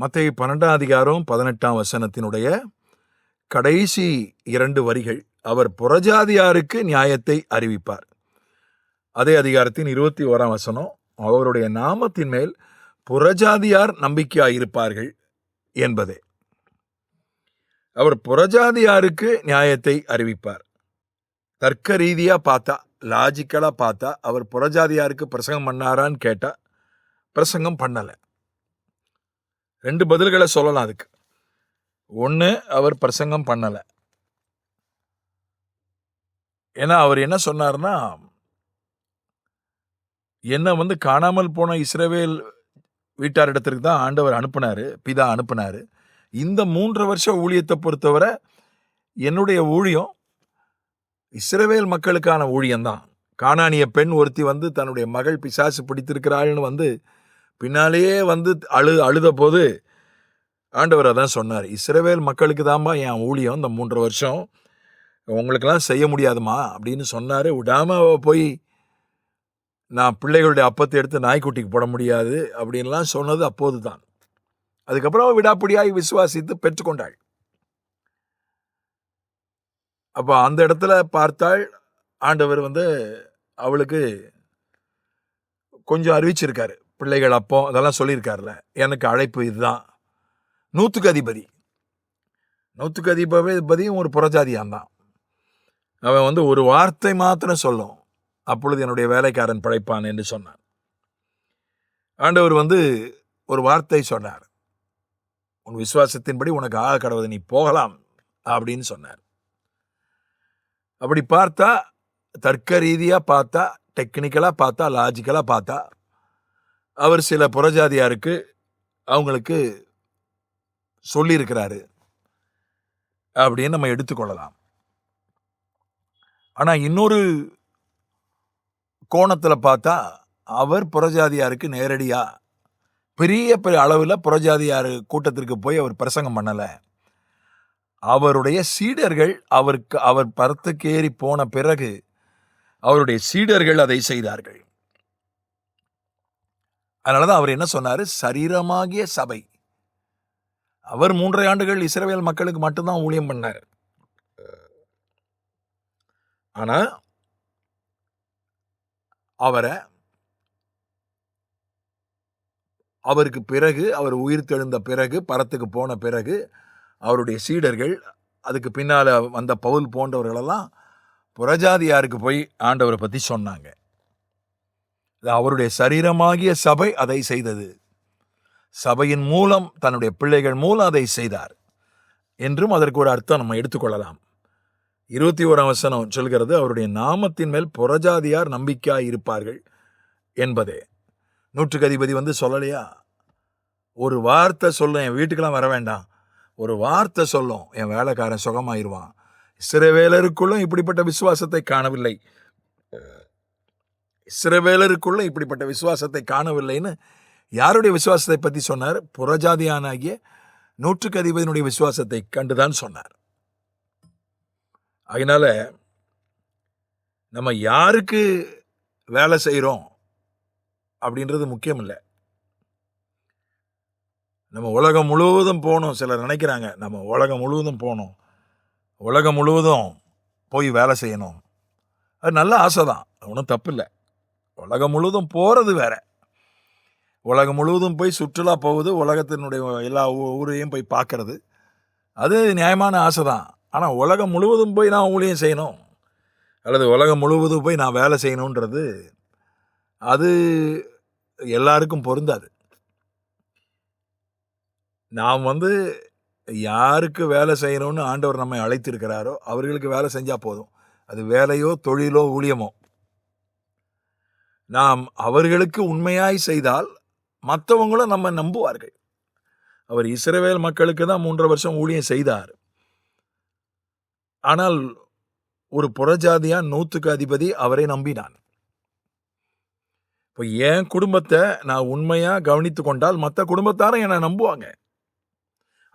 மத்திய பன்னெண்டாம் அதிகாரம் பதினெட்டாம் வசனத்தினுடைய கடைசி இரண்டு வரிகள். அவர் புறஜாதியாருக்கு நியாயத்தை அறிவிப்பார். அதே அதிகாரத்தின் இருபத்தி ஓராம் வசனம் அவருடைய நாமத்தின் மேல் புறஜாதியார் நம்பிக்கையாயிருப்பார்கள் என்பதே. அவர் புறஜாதியாருக்கு நியாயத்தை அறிவிப்பார். தர்க்க ரீதியாக பார்த்தா லாஜிக்கலாக பார்த்தா அவர் புறஜாதியாருக்கு பிரசங்கம் பண்ணாரான்னு கேட்டால் பிரசங்கம் பண்ணலை. ரெண்டு பதில்களை சொல்லலாம் அதுக்கு. ஒன்று அவர் பிரசங்கம் பண்ணலை. ஏன்னா அவர் என்ன சொன்னார்னா என்ன வந்து காணாமல் போன இஸ்ரேவேல் வீட்டாரிடத்திற்கு தான் ஆண்டவர் அனுப்புனார் பிதா அனுப்புனாரு. இந்த மூன்று வருஷ ஊழியத்தை பொறுத்தவரை என்னுடைய ஊழியம் இஸ்ரேவேல் மக்களுக்கான ஊழியம்தான். காணானிய பெண் ஒருத்தி வந்து தன்னுடைய மகள் பிசாசு பிடித்திருக்கிறாள்னு வந்து பின்னாலேயே வந்து அழு அழுத போது ஆண்டவர் அதான் சொன்னார் இஸ்ரவேல் மக்களுக்கு தான்பா என் ஊழியம் இந்த மூன்று வருஷம். உங்களுக்கெல்லாம் செய்ய முடியாதுமா? அப்படின்னு சொன்னார். விடாமல் போய் நான் பிள்ளைகளுடைய அப்பத்தை எடுத்து நாய்க்குட்டிக்கு போட முடியாது அப்படின்லாம் சொன்னது அப்போது தான் அதுக்கப்புறம் விடாப்பிடியாகி விடாப்பிடியாய் விசுவாசித்து பெற்றுக்கொண்டாள். அப்போ அந்த இடத்துல பார்த்தாள் ஆண்டவர் வந்து அவளுக்கு கொஞ்சம் அறிவிச்சிருக்காரு. பிள்ளைகள் அப்போ அதெல்லாம் சொல்லியிருக்காருல்ல எனக்கு அழைப்பு இதுதான். நூற்றுக்கு அதிபதி. நூற்றுக்கு அதிபதியும் ஒரு புறஜாதியான் தான் அவன் வந்து ஒரு வார்த்தை மாத்திரம் சொல்லும். அப்பொழுது என்னுடைய வேலைக்காரன் படைப்பான் என்று சொன்னான். ஆண்டவர் வந்து ஒரு வார்த்தை சொன்னார். உன் விசுவாசத்தின்படி உனக்கு ஆக கடவுது நீ போகலாம் அப்படின்னு சொன்னார். அப்படி பார்த்தா தர்க்க ரீதியாக பார்த்தா டெக்னிக்கலாக பார்த்தா லாஜிக்கலாக பார்த்தா அவர் சில புறஜாதியாருக்கு அவங்களுக்கு சொல்லியிருக்கிறாரு. அப்படின்னு நம்ம எடுத்துக்கொள்ளலாம். ஆனால் இன்னொரு கோணத்தில் பார்த்தா அவர் புறஜாதியாருக்கு நேரடியாக பெரிய பெரிய அளவில் புறஜாதியார் கூட்டத்திற்கு போய் அவர் பிரசங்கம் பண்ணலை. அவருடைய சீடர்கள் அவருக்கு அவர் பரத்துக்கு ஏறி போன பிறகு அவருடைய சீடர்கள் அதை செய்தார்கள். அதனால தான் அவர் என்ன சொன்னார்? சரீரமாகிய சபை. அவர் மூன்றரை ஆண்டுகள் இஸ்ரேல் மக்களுக்கு மட்டும்தான் ஊழியம் பண்ணார். ஆனால் அவரை அவருக்கு பிறகு அவர் உயிர் தெழுந்த பிறகு பரத்துக்கு போன பிறகு அவருடைய சீடர்கள் அதுக்கு பின்னால் வந்த பவுல் போன்றவர்களெல்லாம் புறஜாதியாருக்கு போய் ஆண்டவரை பற்றி சொன்னாங்க. அவருடைய சரீரமாகிய சபை அதை செய்தது. சபையின் மூலம் தன்னுடைய பிள்ளைகள் மூலம் அதை செய்தார் என்றும் அதற்கு ஒரு அர்த்தம் நம்ம எடுத்துக்கொள்ளலாம் இருபத்தி ஓராம் வசனம் சொல்கிறது அவருடைய நாமத்தின் மேல் புறஜாதியார் நம்பிக்கையாக இருப்பார்கள் என்பதே. நூற்றுக்கு அதிபதி வந்து சொல்லலையா? ஒரு வார்த்தை சொல்லும் என் வீட்டுக்கெல்லாம் வர வேண்டாம். ஒரு வார்த்தை சொல்லும் என் வேலைக்காரன் சுகமாயிருவான். இஸ்ரவேலருக்குள்ளும் இப்படிப்பட்ட விசுவாசத்தை காணவில்லை. இஸ்ரவேலருக்குள்ள இப்படிப்பட்ட விசுவாசத்தை காணவில்லைன்னு யாருடைய விசுவாசத்தை பற்றி சொன்னார்? புறஜாதியானாகிய நூற்றுக்கு அதிபதியினுடைய விசுவாசத்தை கண்டுதான் சொன்னார். அதனால நம்ம யாருக்கு வேலை செய்கிறோம் அப்படின்றது முக்கியம் இல்லை நம்ம உலகம் முழுவதும் போகணும் சிலர் நினைக்கிறாங்க நம்ம உலகம் முழுவதும் போகணும் உலகம் முழுவதும் போய் வேலை செய்யணும். அது நல்ல ஆசை தான் ஒன்றும் தப்பு இல்லை உலகம் முழுவதும் போகிறது வேற. உலகம் முழுவதும் போய் சுற்றுலா போகுது உலகத்தினுடைய எல்லா ஊ- ஊரையும் போய் பார்க்கறது. அது நியாயமான ஆசை தான் ஆனால் உலகம் முழுவதும் போய் நான் ஊழியம் செய்யணும் அல்லது உலகம் முழுவதும் போய் நான் வேலை செய்யணுன்றது அது எல்லாருக்கும் பொருந்தாது. நாம் வந்து யாருக்கு வேலை செய்யணும்னு ஆண்டவர் நம்மை அழைத்திருக்கிறாரோ அவர்களுக்கு வேலை செஞ்சால் போதும். அது வேலையோ தொழிலோ ஊழியமோ. நாம் அவர்களுக்கு உண்மையாய் செய்தால் மற்றவங்களும் நம்ம நம்புவார்கள். அவர் இஸ்ரவேல் மக்களுக்கு தான் மூன்றரை வருஷம் ஊழியம் செய்தார். ஆனால் ஒரு புறஜாதியா நூற்றுக்கு அதிபதி அவரை நம்பினான். இப்போ என் குடும்பத்தை நான் உண்மையாக கவனித்து கொண்டால் மற்ற குடும்பத்தாரும் என்னை நம்புவாங்க.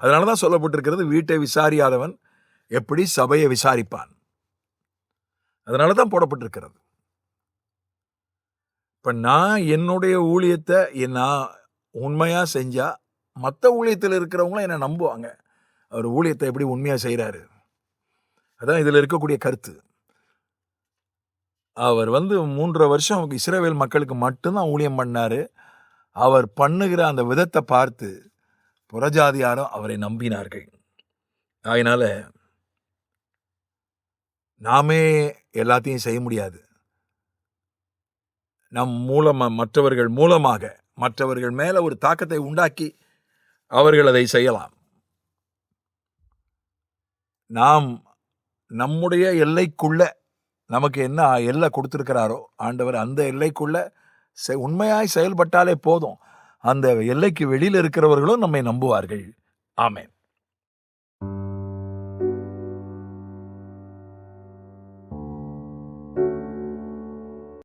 அதனால தான் சொல்லப்பட்டிருக்கிறது வீட்டை விசாரியாதவன் எப்படி சபையை விசாரிப்பான். அதனால தான் போடப்பட்டிருக்கிறது. இப்போ நான் என்னுடைய ஊழியத்தை என்ன நான் உண்மையாக செஞ்சா மற்ற ஊழியத்தில் இருக்கிறவங்களும் என்னை நம்புவாங்க. அவர் ஊழியத்தை எப்படி உண்மையாக செய்கிறாரு அதான் இதில் இருக்கக்கூடிய கருத்து. அவர் வந்து மூன்றரை வருஷம் இஸ்ரேவேல் மக்களுக்கு மட்டும்தான் ஊழியம் பண்ணார். அவர் பண்ணுகிற அந்த விதத்தை பார்த்து புறஜாதியாரும் அவரை நம்பினார்கள். அதனால் நாமே எல்லாத்தையும் செய்ய முடியாது. நம் மூலமாக மற்றவர்கள் மூலமாக மற்றவர்கள் மேலே ஒரு தாக்கத்தை உண்டாக்கி அவர்கள் அதை செய்யலாம். நாம் நம்முடைய எல்லைக்குள்ள நமக்கு என்ன எல்லை கொடுத்துருக்கிறாரோ ஆண்டவர் அந்த எல்லைக்குள்ள செ- உண்மையாய் செயல்பட்டாலே போதும். அந்த எல்லைக்கு வெளியில் இருக்கிறவர்களும் நம்மை நம்புவார்கள். ஆமேன்.